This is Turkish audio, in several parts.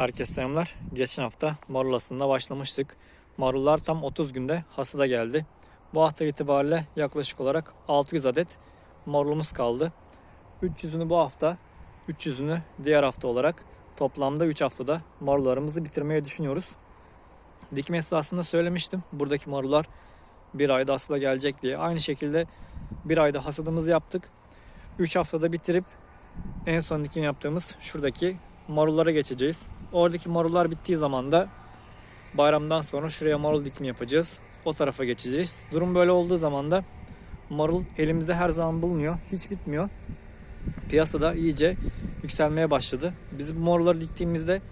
Herkese selamlar. Geçen hafta marul hasatına başlamıştık. Marullar tam 30 günde hasada geldi. Bu hafta itibariyle yaklaşık olarak 600 adet marulumuz kaldı. 300'ünü bu hafta, 300'ünü diğer hafta olarak toplamda 3 haftada marullarımızı bitirmeyi düşünüyoruz. Dikim esnasında söylemiştim. Buradaki marullar bir ayda hasada gelecek diye. Aynı şekilde bir ayda hasadımızı yaptık. 3 haftada bitirip en son dikim yaptığımız şuradaki marullara geçeceğiz. Oradaki marullar bittiği zaman da bayramdan sonra şuraya marul dikimi yapacağız. O tarafa geçeceğiz. Durum böyle olduğu zaman da marul elimizde her zaman bulunuyor. Hiç bitmiyor. Piyasada iyice yükselmeye başladı. Biz bu marulları diktiğimizde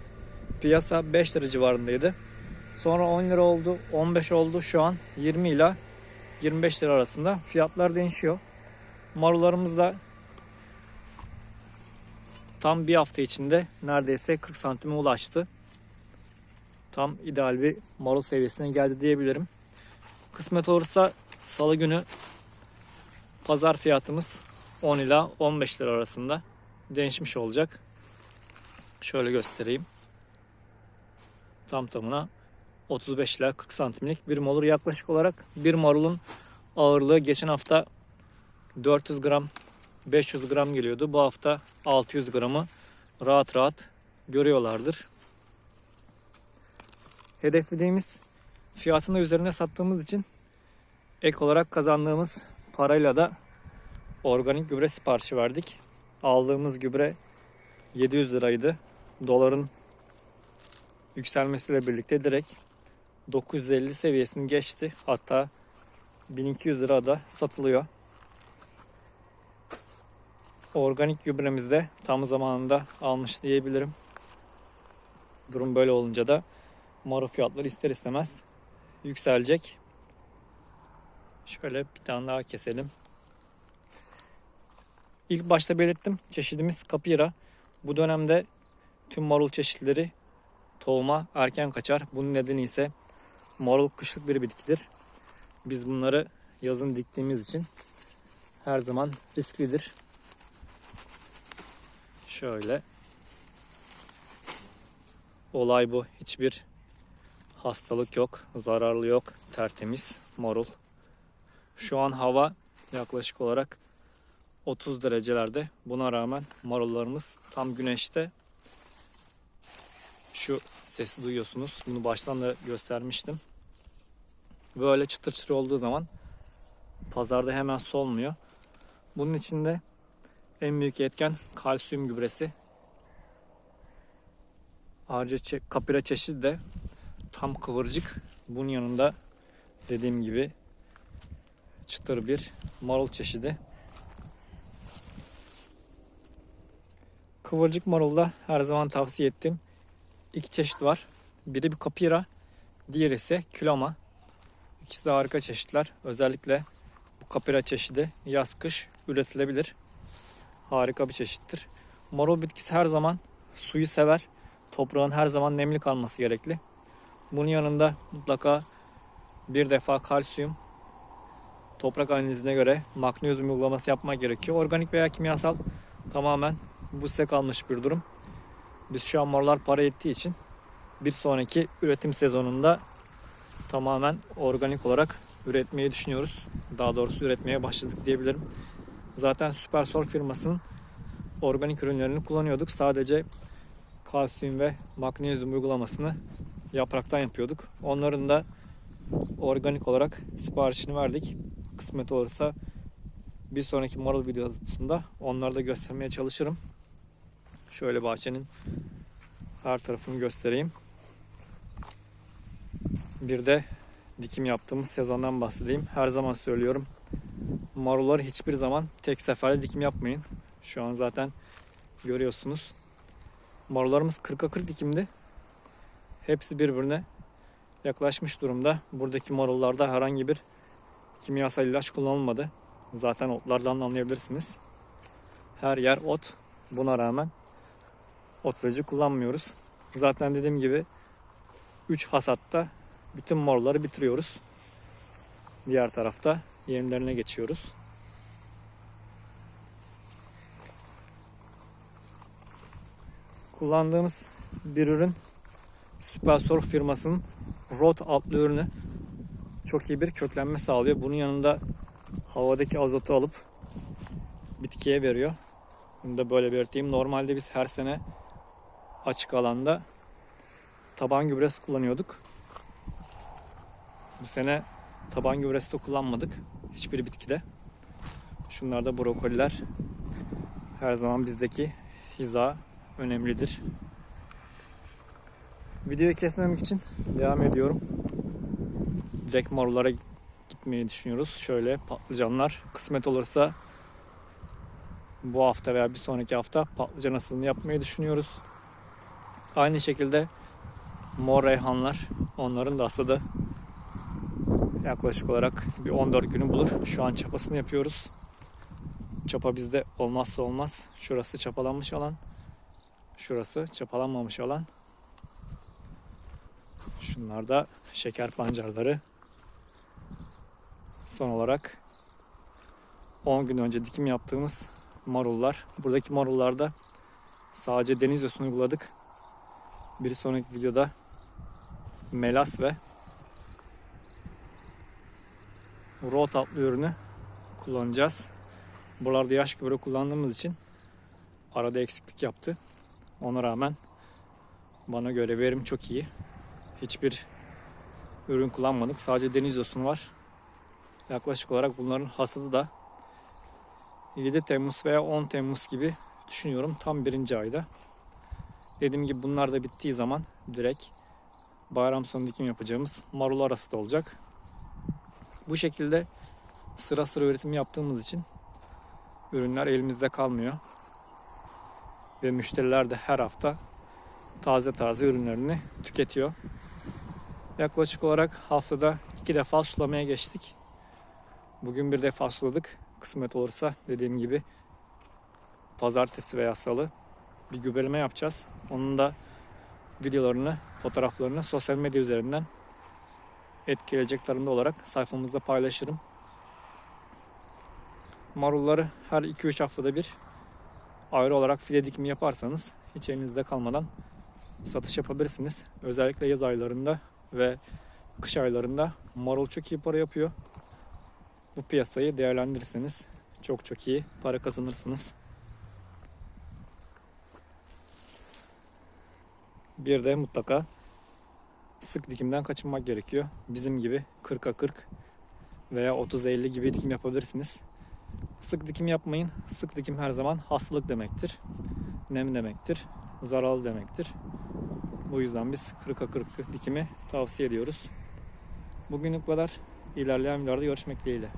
piyasa 5 lira civarındaydı. Sonra 10 lira oldu, 15 oldu. Şu an 20 ile 25 lira arasında fiyatlar değişiyor. Marullarımız da tam bir hafta içinde neredeyse 40 santime ulaştı. Tam ideal bir marul seviyesine geldi diyebilirim. Kısmet olursa salı günü pazar fiyatımız 10 ila 15 lira arasında değişmiş olacak. Şöyle göstereyim. Tam tamına 35 ila 40 santimlik bir marul yaklaşık olarak bir marulun ağırlığı geçen hafta 400 gram 500 gram geliyordu. Bu hafta 600 gramı rahat rahat görüyorlardır. Hedeflediğimiz fiyatın da üzerine sattığımız için ek olarak kazandığımız parayla da organik gübre siparişi verdik. Aldığımız gübre 700 liraydı. Doların yükselmesiyle birlikte direkt 950 seviyesini geçti. Hatta 1200 lira da satılıyor. Organik gübremizi de tam zamanında almış diyebilirim. Durum böyle olunca da marul fiyatları ister istemez yükselecek. Şöyle bir tane daha keselim. İlk başta belirttim çeşidimiz kapira. Bu dönemde tüm marul çeşitleri tohuma erken kaçar. Bunun nedeni ise marul kışlık bir bitkidir. Biz bunları yazın diktiğimiz için her zaman risklidir. Şöyle. Olay bu. Hiçbir hastalık yok, zararlı yok, tertemiz, marul. Şu an hava yaklaşık olarak 30 derecelerde. Buna rağmen marullarımız tam güneşte. Şu sesi duyuyorsunuz. Bunu baştan da göstermiştim. Böyle çıtır çıtır olduğu zaman pazarda hemen solmuyor. Bunun içinde en büyük etken kalsiyum gübresi. Ayrıca kapira çeşidi de tam kıvırcık. Bunun yanında dediğim gibi çıtır bir marul çeşidi. Kıvırcık marulda her zaman tavsiye ettiğim iki çeşit var. Biri bir kapira, diğeri ise külama. İkisi de harika çeşitler. Özellikle bu kapira çeşidi yaz kış üretilebilir harika bir çeşittir. Marul bitkisi her zaman suyu sever. Toprağın her zaman nemli kalması gerekli. Bunun yanında mutlaka bir defa kalsiyum, toprak analizine göre magnezyum uygulaması yapmak gerekiyor. Organik veya kimyasal tamamen bu size kalmış bir durum. Biz şu an marullar para ettiği için bir sonraki üretim sezonunda tamamen organik olarak üretmeyi düşünüyoruz. Daha doğrusu üretmeye başladık diyebilirim. Zaten Supersol firmasının organik ürünlerini kullanıyorduk. Sadece kalsiyum ve magnezyum uygulamasını yapraktan yapıyorduk. Onların da organik olarak siparişini verdik. Kısmet olursa bir sonraki marul videosunda onları da göstermeye çalışırım. Şöyle bahçenin her tarafını göstereyim. Bir de dikim yaptığımız sezondan bahsedeyim. Her zaman söylüyorum marulları hiçbir zaman tek seferde dikim yapmayın. Şu an zaten görüyorsunuz. Marullarımız 40'a 40 dikimdi. Hepsi birbirine yaklaşmış durumda. Buradaki marullarda herhangi bir kimyasal ilaç kullanılmadı. Zaten otlardan anlayabilirsiniz. Her yer ot. Buna rağmen otlayıcı kullanmıyoruz. Zaten dediğim gibi 3 hasatta bütün marulları bitiriyoruz. Diğer tarafta yemlerine geçiyoruz. Kullandığımız bir ürün Supersorf firmasının Rot adlı ürünü çok iyi bir köklenme sağlıyor. Bunun yanında havadaki azotu alıp bitkiye veriyor. Bunu da böyle belirteyim. Normalde biz her sene açık alanda taban gübresi kullanıyorduk. Bu sene taban gübresi de kullanmadık. Hiçbir bitkide. Şunlar da brokoliler. Her zaman bizdeki hiza önemlidir. Videoyu kesmemek için devam ediyorum. Direkt marullara gitmeyi düşünüyoruz. Şöyle patlıcanlar kısmet olursa bu hafta veya bir sonraki hafta patlıcan asılını yapmayı düşünüyoruz. Aynı şekilde mor reyhanlar onların da hasadı yaklaşık olarak bir 14 günü bulur. Şu an çapasını yapıyoruz. Çapa bizde olmazsa olmaz. Şurası çapalanmış alan. Şurası çapalanmamış alan. Şunlar da şeker pancarları. Son olarak 10 gün önce dikim yaptığımız marullar. Buradaki marullarda sadece deniz yosunu uyguladık. Bir sonraki videoda melas ve rot adlı ürünü kullanacağız. Buralarda yaş gübre kullandığımız için arada eksiklik yaptı. Ona rağmen bana göre verim çok iyi. Hiçbir ürün kullanmadık. Sadece deniz yosunu var. Yaklaşık olarak bunların hasadı da 7 Temmuz veya 10 Temmuz gibi düşünüyorum. Tam birinci ayda. Dediğim gibi bunlar da bittiği zaman direkt bayram sonu dikim yapacağımız marul arası da olacak. Bu şekilde sıra sıra üretim yaptığımız için ürünler elimizde kalmıyor. Ve müşteriler de her hafta taze taze ürünlerini tüketiyor. Yaklaşık olarak haftada iki defa sulamaya geçtik. Bugün bir defa suladık. Kısmet olursa dediğim gibi pazartesi veya salı bir gübreleme yapacağız. Onun da videolarını, fotoğraflarını sosyal medya üzerinden etkileyecek tarımda olarak sayfamızda paylaşırım. Marulları her 2-3 haftada bir ayrı olarak fide dikimi yaparsanız hiç elinizde kalmadan satış yapabilirsiniz. Özellikle yaz aylarında ve kış aylarında marul çok iyi para yapıyor. Bu piyasayı değerlendirirseniz çok çok iyi para kazanırsınız. Bir de mutlaka sık dikimden kaçınmak gerekiyor. Bizim gibi 40'a 40 veya 30-50 gibi dikim yapabilirsiniz. Sık dikim yapmayın. Sık dikim her zaman hastalık demektir. Nem demektir. Zararlı demektir. Bu yüzden biz 40'a 40 dikimi tavsiye ediyoruz. Bugünlük bu kadar. İlerleyen videolarda görüşmek dileğiyle.